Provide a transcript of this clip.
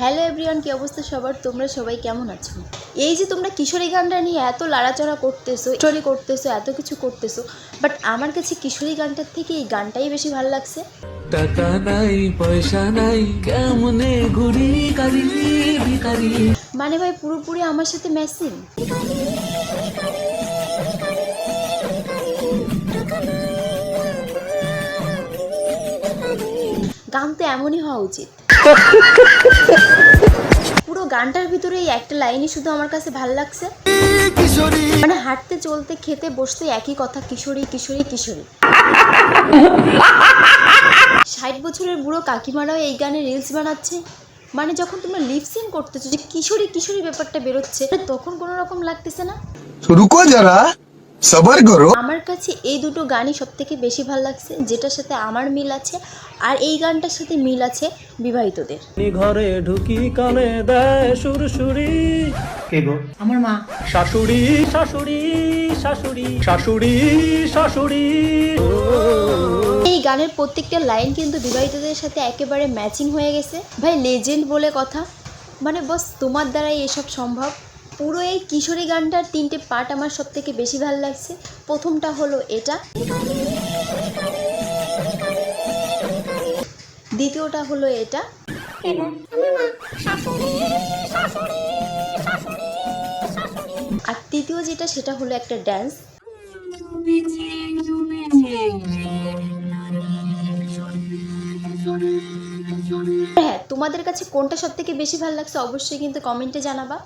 Hello everyone কী অবস্থা সবার? তোমরা সবাই কেমন আছো? এই যে তোমরা কিশোরী গানটা নিয়ে এত লাড়াচড়া করতেছো চড়ি করতেছো এত কিছু করতেছো বাট আমার কাছে কিশোরী গানটার থেকে এই গানটাই বেশি ভালো লাগছে। টাকা নাই পয়সা নাই কেমনে ঘুরি কারি মানে ভাই পুরোপুরি আমার সাথে ম্যাচিং গান তো এমনই হওয়া উচিত। পুরো গানটার ভিতরে এই একটা লাইনই শুধু আমার কাছে ভালো লাগছে। মানে হাঁটতে, চলতে, খেতে, বসতে একই কথা, কিশোরী কিশোরী কিশোরী। ষাট বছরের বুড়ো কাকিমারাও এই গানে রিলস বানাচ্ছে। মানে যখন তোমরা লিপসিং করতেছো যে কিশোরী কিশোরী ব্যাপারটা বেরোচ্ছে, তখন কোনো রকম লাগতেছে না? যারা। সবার করো আমার কাছে এই দুটো গানই সব থেকে বেশি ভালো লাগছে যেটার সাথে আমার মিল আছে আর এই গানটার সাথে মিল আছে বিবাহিতদের। ঘরে ঢুকি কানে দেয় সুরসুরি। কে গো? আমার মা। শাশুড়ি শাশুড়ি শাশুড়ি শাশুড়ি শাশুড়ি। এই গানের প্রত্যেকটা লাইন কিন্তু বিবাহিতদের সাথে একেবারে ম্যাচিং হয়ে গেছে। ভাই লেজেন্ড বলে কথা। মানে বস তোমার দ্বারাই এসব সম্ভব। পুরো এই কিশোরী গানটার তিনটে পার্ট আমার সব থেকে বেশি ভালো লাগছে। প্রথমটা হলো এটা। দ্বিতীয়টা হলো এটা। আর তৃতীয় যেটা, সেটা হলো একটা ড্যান্স হ্যাঁ তোমাদের কাছে কোনটা সব থেকে বেশি ভালো লাগছে অবশ্যই কিন্তু কমেন্টে জানাবা।